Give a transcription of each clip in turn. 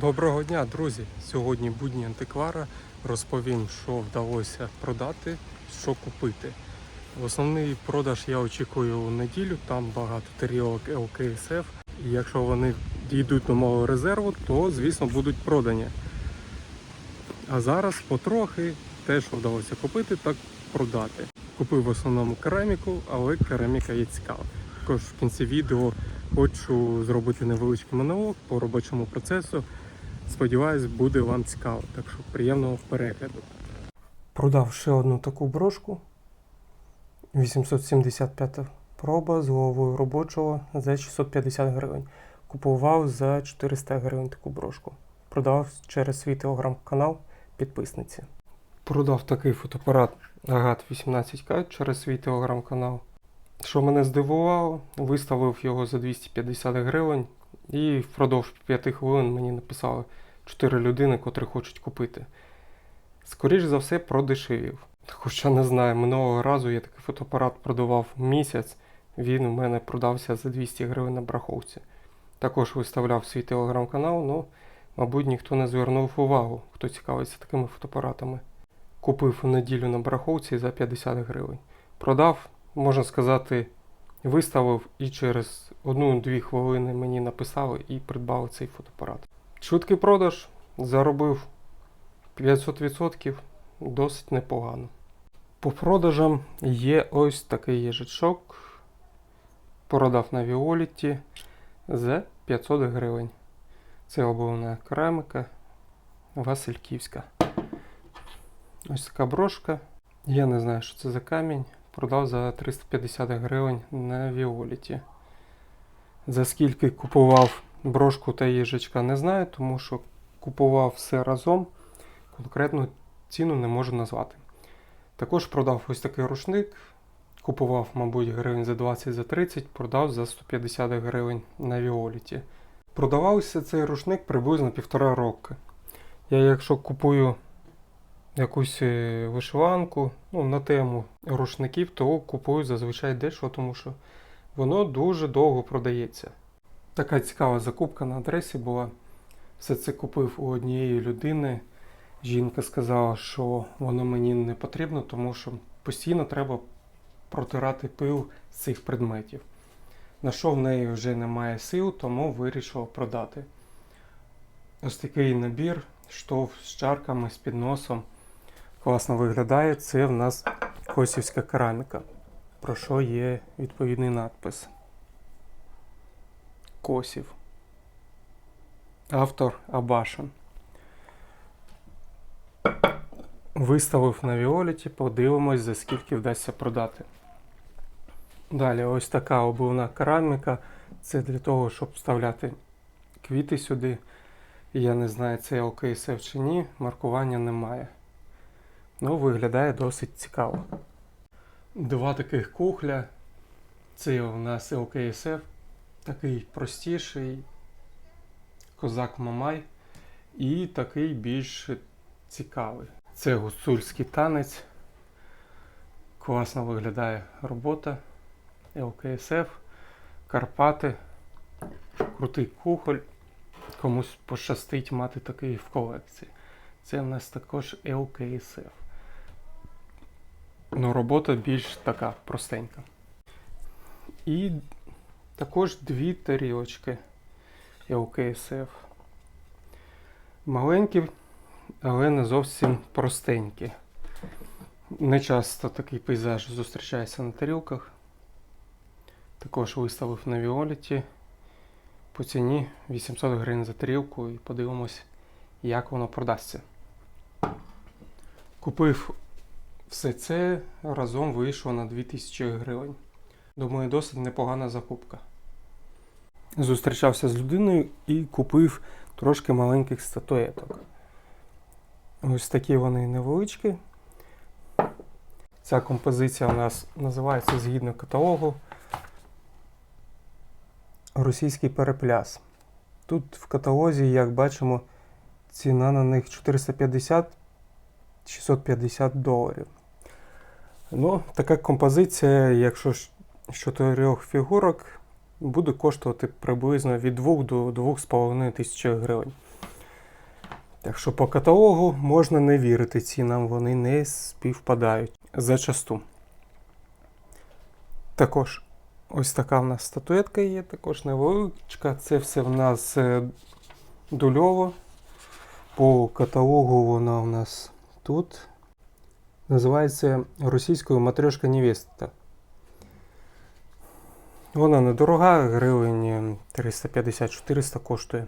Доброго дня, друзі! Сьогодні будні антиквара. Розповім, що вдалося продати, що купити. Основний продаж я очікую у неділю, там багато тарілок ЛКСФ. І якщо вони дійдуть до мого резерву, то звісно будуть продані. А зараз потрохи те, що вдалося купити, так продати. Купив в основному кераміку, але кераміка є цікава. Також в кінці відео хочу зробити невеличкий монолог по робочому процесу. Сподіваюсь, буде вам цікаво, так що приємного перегляду. Продав ще одну таку брошку. 875 проба з головою робочого за 650 гривень. Купував за 400 гривень таку брошку. Продав через свій телеграм-канал підписниці. Продав такий фотоапарат Агат 18К через свій телеграм-канал. Що мене здивувало, виставив його за 250 гривень, і впродовж 5 хвилин мені написали 4 людини, котрі хочуть купити. Скоріше за все, продешевів. Хоча не знаю, минулого разу я такий фотоапарат продавав місяць, він у мене продався за 200 гривень на браховці. Також виставляв свій телеграм-канал, але, мабуть, ніхто не звернув увагу, хто цікавиться такими фотоапаратами. Купив у неділю на браховці за 50 гривень. Продав, можна сказати, виставив і через одну-дві хвилини мені написали і придбали цей фотоапарат. Швидкий продаж заробив 500%, досить непогано. По продажам є ось такий їжачок. Продав на Віоліті за 500 гривень. Це обувна кераміка Васильківська. Ось така брошка. Я не знаю, що це за камінь. Продав за 350 гривень на Віоліті. За скільки купував брошку та їжачка, не знаю, тому що купував все разом. Конкретну ціну не можу назвати. Також продав ось такий рушник. Купував, мабуть, гривень за 20 за 30, продав за 150 гривень на Віоліті. Продавався цей рушник приблизно півтора роки. Я, якщо купую якусь е, вишиванку ну, на тему рушників, то купую зазвичай дешево, тому що воно дуже довго продається. Така цікава закупка на адресі була. Все це купив у однієї людини. Жінка сказала, що воно мені не потрібно, тому що постійно треба протирати пил з цих предметів. На що в неї вже немає сил, тому вирішила продати. Ось такий набір, штов з чарками, з підносом. Класно виглядає. Це в нас косівська кераміка, про що є відповідний надпис. Косів. Автор Абашин. Виставив на Віоліті, подивимось, за скільки вдасться продати. Далі, ось така обувна кераміка. Це для того, щоб вставляти квіти сюди. Я не знаю, це ЛКСФ чи ні, маркування немає. Ну, виглядає досить цікаво. Два таких кухля. Це у нас ЛКСФ. Такий простіший козак Мамай. І такий більш цікавий. Це гуцульський танець. Класно виглядає робота. ЛКСФ, Карпати, крутий кухоль. Комусь пощастить мати такий в колекції. Це в нас також ЛКСФ. Ну, робота більш така простенька. І також дві тарілочки ЛКСФ. Маленькі, але не зовсім простенькі. Не часто такий пейзаж зустрічається на тарілках. Також виставив на Віоліті по ціні 800 гривень за тарілку і подивимось, як воно продасться. Купив все це, разом вийшло на 2000 гривень. Думаю, досить непогана закупка. Зустрічався з людиною і купив трошки маленьких статуеток. Ось такі вони невеличкі. Ця композиція у нас називається згідно каталогу Російський перепляс. Тут в каталозі, як бачимо, ціна на них 450-650 доларів. Ну, така композиція, якщо з чотирьох фігурок, буде коштувати приблизно від 2 до 2,5 тисячі гривень. Так що по каталогу можна не вірити цінам, вони не співпадають зачасту. Також ось така в нас статуетка є, також невеличка. Це все в нас е, дульово. По каталогу вона у нас тут. Називається російською матрьошка невеста. Вона недорога, гривень 350-400 коштує.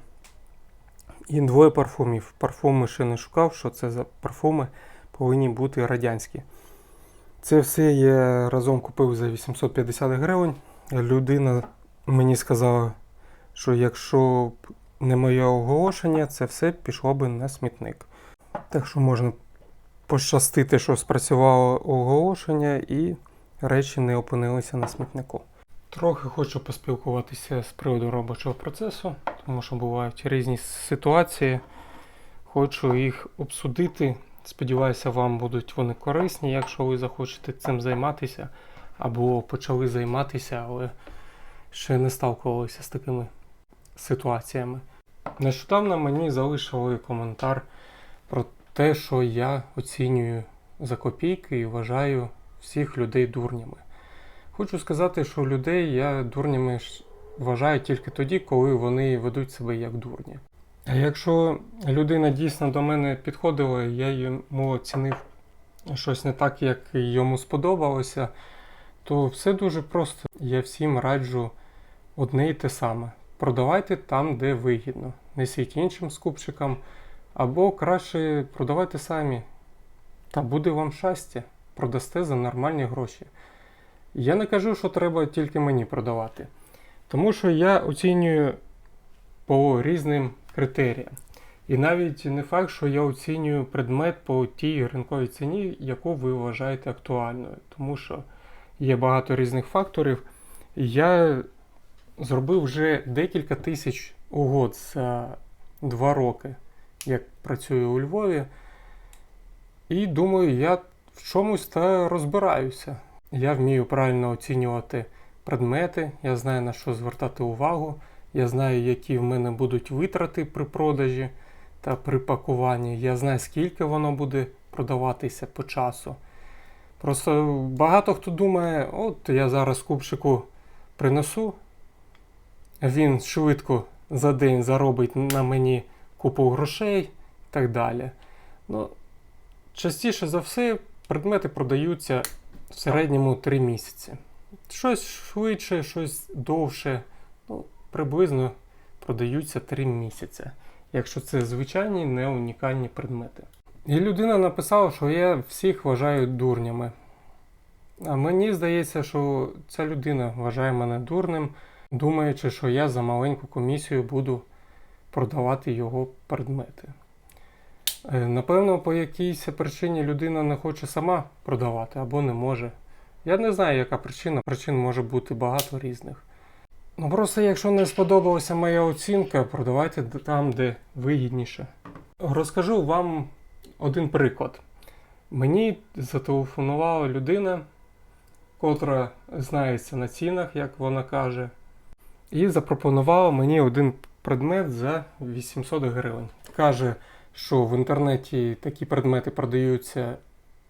І двоє парфумів. Парфуми ще не шукав, що це за парфуми повинні бути радянські. Це все я разом купив за 850 гривень. Людина мені сказала, що якщо б не моє оголошення, це все пішло би на смітник. Так що можна пощастити, що спрацювало оголошення і речі не опинилися на смітнику. Трохи хочу поспілкуватися з приводу робочого процесу, тому що бувають різні ситуації. Хочу їх обсудити. Сподіваюся, вам будуть вони корисні, якщо ви захочете цим займатися, або почали займатися, але ще не сталкувалися з такими ситуаціями. Нещодавно мені залишили коментар про те, що я оцінюю за копійки і вважаю всіх людей дурнями. Хочу сказати, що людей я дурнями вважаю тільки тоді, коли вони ведуть себе як дурні. А якщо людина дійсно до мене підходила, я йому оцінив щось не так, як йому сподобалося, то все дуже просто. Я всім раджу одне і те саме. Продавайте там, де вигідно. Несіть іншим скупчикам, або краще продавайте самі. Та буде вам щастя, продасте за нормальні гроші. Я не кажу, що треба тільки мені продавати. Тому що я оцінюю по різним критеріям. І навіть не факт, що я оцінюю предмет по тій ринковій ціні, яку ви вважаєте актуальною. Тому що є багато різних факторів. Я зробив вже декілька тисяч угод за два роки, як працюю у Львові. І думаю, я в чомусь та розбираюся. Я вмію правильно оцінювати предмети, я знаю на що звертати увагу, я знаю, які в мене будуть витрати при продажі та при пакуванні. Я знаю, скільки воно буде продаватися по часу. Просто багато хто думає, от я зараз купчику принесу, він швидко за день заробить на мені купу грошей і так далі. Ну, частіше за все, предмети продаються в середньому 3 місяці. Щось швидше, щось довше. Ну, приблизно продаються 3 місяці, якщо це звичайні не унікальні предмети. І людина написала, що я всіх вважаю дурнями. А мені здається, що ця людина вважає мене дурним, думаючи, що я за маленьку комісію буду продавати його предмети. Е, Напевно, по якійсь причині людина не хоче сама продавати або не може. Я не знаю, яка причина. Причин може бути багато різних. Ну просто якщо не сподобалася моя оцінка, продавайте там, де вигідніше. Розкажу вам один приклад. Мені зателефонувала людина, котра знається на цінах, як вона каже, і запропонувала мені один предмет за 800 гривень. Каже, що в інтернеті такі предмети продаються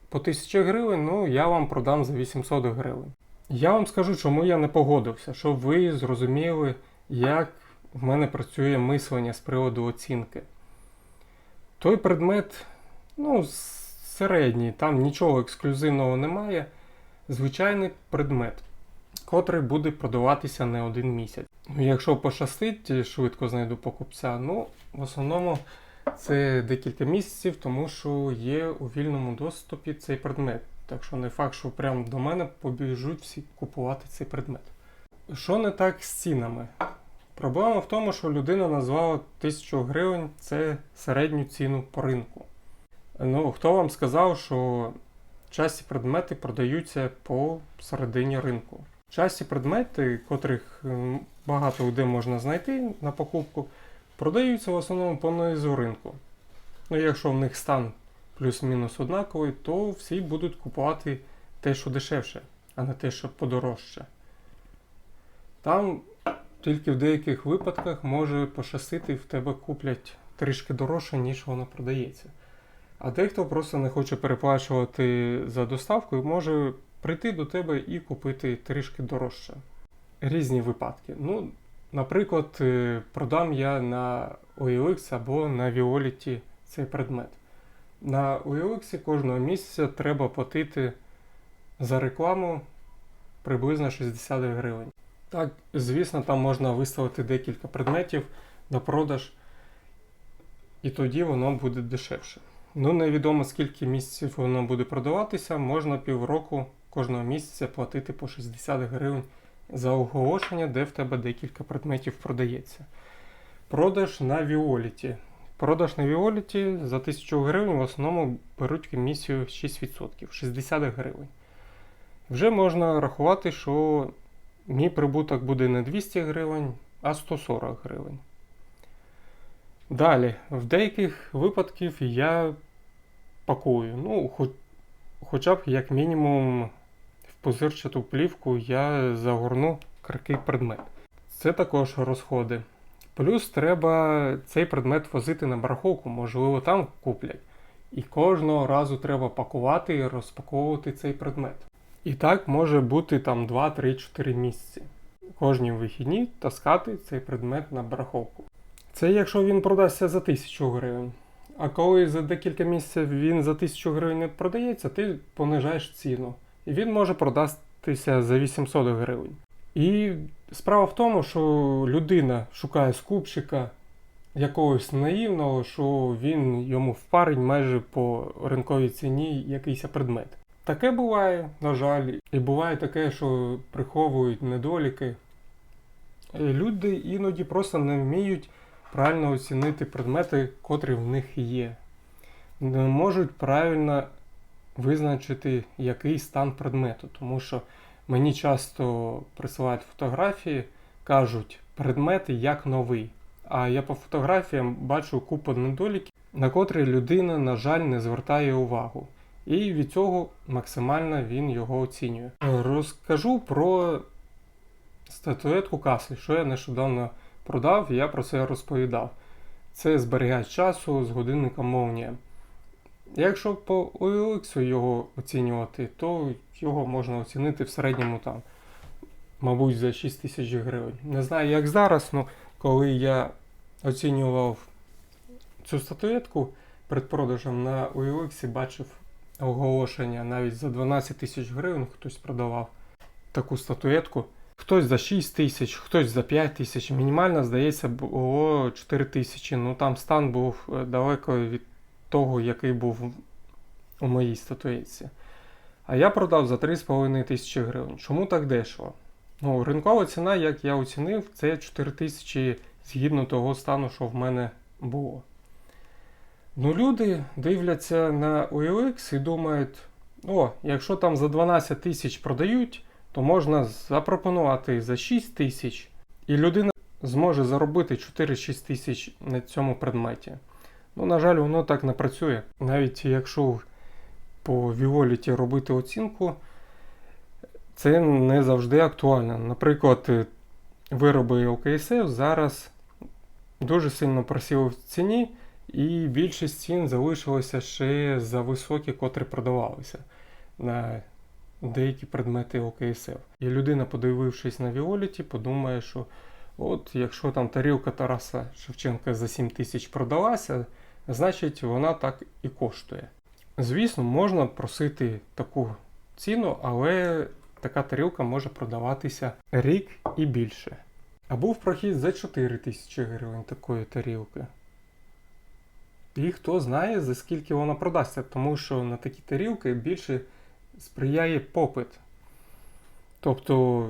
по 1000 гривень, ну я вам продам за 800 гривень. Я вам скажу, чому я не погодився, щоб ви зрозуміли, як в мене працює мислення з приводу оцінки. Той предмет, ну, середній, там нічого ексклюзивного немає. Звичайний предмет, котрий буде продаватися не один місяць. Ну, якщо пощастить, швидко знайду покупця, ну, в основному це декілька місяців, тому що є у вільному доступі цей предмет. Так що не факт, що прямо до мене побіжуть всі купувати цей предмет. Що не так з цінами? Проблема в тому, що людина назвала 1000 гривень це середню ціну по ринку. Ну, хто вам сказав, що часті предмети продаються по середині ринку? Часті предмети, котрих багато де можна знайти на покупку, продаються в основному по низу ринку. Ну, якщо в них стан плюс-мінус однаковий, то всі будуть купувати те, що дешевше, а не те, що подорожче. Там тільки в деяких випадках може пощастити, в тебе куплять трішки дорожче, ніж воно продається. А дехто просто не хоче переплачувати за доставку і може прийти до тебе і купити трішки дорожче. Різні випадки. Ну, наприклад, е, продам я на OLX або на Violet цей предмет. На OLX кожного місяця треба платити за рекламу приблизно 60 гривень. Так, звісно, там можна виставити декілька предметів на продаж, і тоді воно буде дешевше. Ну, невідомо скільки місяців воно буде продаватися, можна півроку кожного місяця платити по 60 гривень за оголошення, де в тебе декілька предметів продається. Продаж на Віоліті. Продаж на Віоліті за 1000 гривень в основному беруть комісію 6%, 60 гривень. Вже можна рахувати, що мій прибуток буде не 200 гривень, а 140 гривень. Далі, в деяких випадків я пакую. Ну, хоч, хоча б як мінімум пузирчату плівку я загорну кракий предмет. Це також розходи. Плюс треба цей предмет возити на барахолку, можливо, там куплять. І кожного разу треба пакувати і розпаковувати цей предмет. І так може бути там 2, 3, 4 місяці. Кожні вихідні таскати цей предмет на барахолку. Це якщо він продасться за 1000 гривень. А коли за декілька місяців він за 1000 гривень не продається, ти понижаєш ціну. І він може продастися за 800 гривень. І справа в тому, що людина шукає скупщика якогось наївного, що він йому впарить майже по ринковій ціні якийсь предмет. Таке буває, на жаль, і буває таке, що приховують недоліки. Люди іноді просто не вміють правильно оцінити предмети, котрі в них є. Не можуть правильно визначити, який стан предмету, тому що мені часто присилають фотографії, кажуть предмети як новий. А я по фотографіям бачу купу недоліків, на котрі людина, на жаль, не звертає увагу. І від цього максимально він його оцінює. Розкажу про статуетку касли, що я нещодавно продав, і я про це розповідав. Це зберігач часу з годинником Молнія. Якщо по OLX його оцінювати, то його можна оцінити в середньому там, мабуть, за 6 тисяч гривень. Не знаю, як зараз, але коли я оцінював цю статуетку перед продажем на OLX, бачив оголошення навіть за 12 тисяч гривень хтось продавав таку статуетку. Хтось за 6 тисяч, хтось за 5 тисяч. Мінімально, здається, було 4 тисячі. Ну там стан був е, далеко від того, який був у моїй статуетці. А я продав за 3,5 тисячі гривень. Чому так дешево? Ну, ринкова ціна, як я оцінив, це 4 тисячі згідно того стану, що в мене було. Ну, люди дивляться на OLX і думають: о, якщо там за 12 тисяч продають, то можна запропонувати за 6 тисяч, і людина зможе заробити 4-6 тисяч на цьому предметі. Ну, на жаль, воно так не працює. Навіть якщо по Віоліті робити оцінку, це не завжди актуально. Наприклад, вироби ОКСФ зараз дуже сильно просіли в ціні, і більшість цін залишилося ще за високі, котрі продавалися на деякі предмети ОКСФ. І людина, подивившись на Віоліті, подумає, що от якщо там тарілка Тараса Шевченка за 7 тисяч продалася, значить вона так і коштує. Звісно, можна просити таку ціну, але така тарілка може продаватися рік і більше. А був прохід за 4 тисячі гривень такої тарілки. І хто знає, за скільки вона продасться, тому що на такі тарілки більше сприяє попит. Тобто,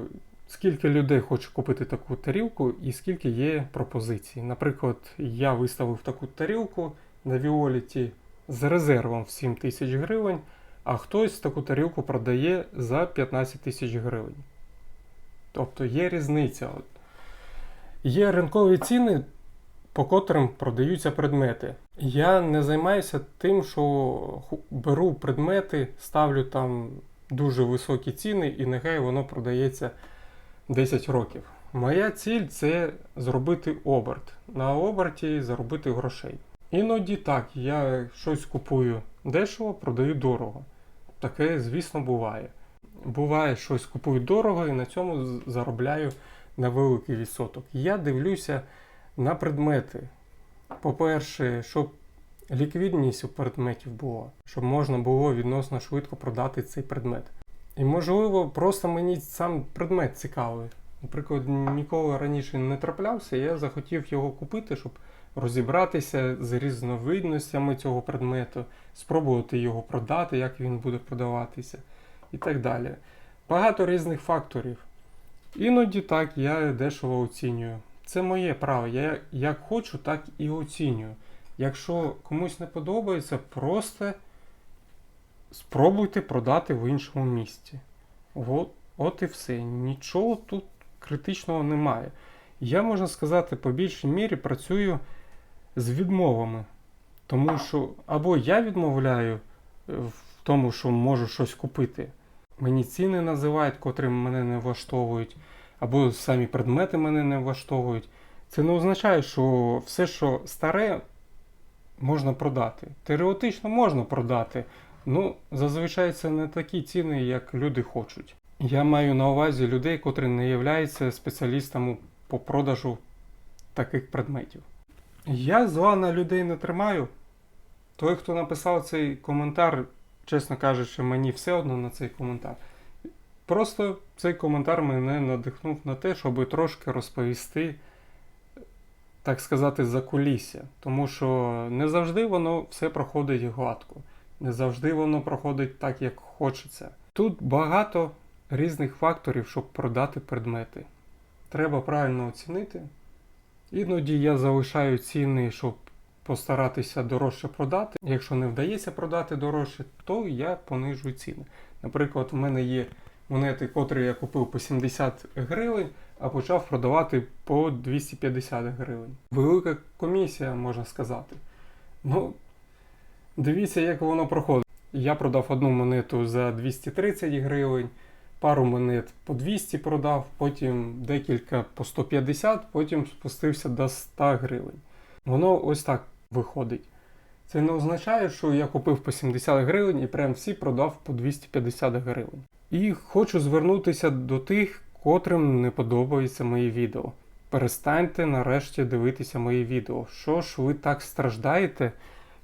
скільки людей хоче купити таку тарілку і скільки є пропозицій. Наприклад, я виставив таку тарілку на Віоліті з резервом в 7 тисяч гривень, а хтось таку тарілку продає за 15 тисяч гривень. Тобто є різниця. Є ринкові ціни, по котрим продаються предмети. Я не займаюся тим, що беру предмети, ставлю там дуже високі ціни і нехай воно продається 10 років. Моя ціль це зробити оберт. На оберті заробити грошей. Іноді так, я щось купую дешево, продаю дорого. Таке, звісно, буває. Буває, щось купую дорого і на цьому заробляю на великий відсоток. Я дивлюся на предмети. По-перше, щоб ліквідність у предметів була, щоб можна було відносно швидко продати цей предмет. І можливо, просто мені сам предмет цікавий. Наприклад, ніколи раніше не траплявся, я захотів його купити, щоб розібратися з різновидностями цього предмету, спробувати його продати, як він буде продаватися і так далі. Багато різних факторів. Іноді так я дешево оцінюю. Це моє право. Я як хочу, так і оцінюю. Якщо комусь не подобається, просто спробуйте продати в іншому місці. От, от і все. Нічого тут критичного немає. Я, можна сказати, по більшій мірі працюю з відмовами. Тому що або я відмовляю е, в тому, що можу щось купити. Мені ціни називають, котрі мене не влаштовують, або самі предмети мене не влаштовують. Це не означає, що все, що старе, можна продати. Теоретично можна продати, ну зазвичай це не такі ціни, як люди хочуть. Я маю на увазі людей, котрі не являються спеціалістами по продажу таких предметів. Я зла на людей не тримаю. Той, хто написав цей коментар, чесно кажучи, мені все одно на цей коментар. Просто цей коментар мене надихнув на те, щоб трошки розповісти, так сказати, за кулісся. Тому що не завжди воно все проходить гладко, не завжди воно проходить так, як хочеться. Тут багато різних факторів, щоб продати предмети. Треба правильно оцінити. Іноді я залишаю ціни, щоб постаратися дорожче продати. Якщо не вдається продати дорожче, то я понижую ціни. Наприклад, в мене є монети, котрі я купив по 70 гривень, а почав продавати по 250 гривень. Велика комісія, можна сказати. Ну, дивіться, як воно проходить. Я продав одну монету за 230 гривень, пару монет по 200 продав, потім декілька по 150, потім спустився до 100 гривень. Воно ось так виходить. Це не означає, що я купив по 70 гривень і прям всі продав по 250 гривень. І хочу звернутися до тих, котрим не подобаються мої відео. Перестаньте нарешті дивитися мої відео. Що ж ви так страждаєте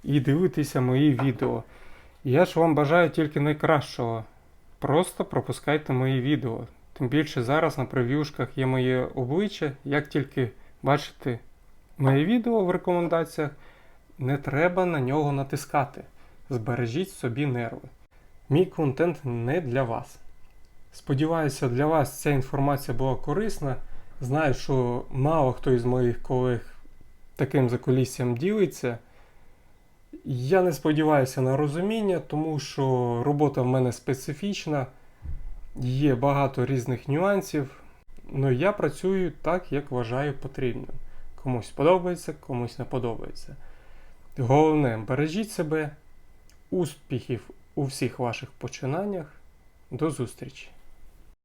і дивитеся мої відео? Я ж вам бажаю тільки найкращого. Просто пропускайте мої відео. Тим більше зараз на прев'юшках є моє обличчя. Як тільки бачите моє відео в рекомендаціях, не треба на нього натискати. Збережіть собі нерви. Мій контент не для вас. Сподіваюся, для вас ця інформація була корисна. Знаю, що мало хто із моїх колег таким закуліссям ділиться. Я не сподіваюся на розуміння, тому що робота в мене специфічна, є багато різних нюансів. але я працюю так, як вважаю потрібним. Комусь подобається, комусь не подобається. Головне, бережіть себе, успіхів у всіх ваших починаннях. До зустрічі!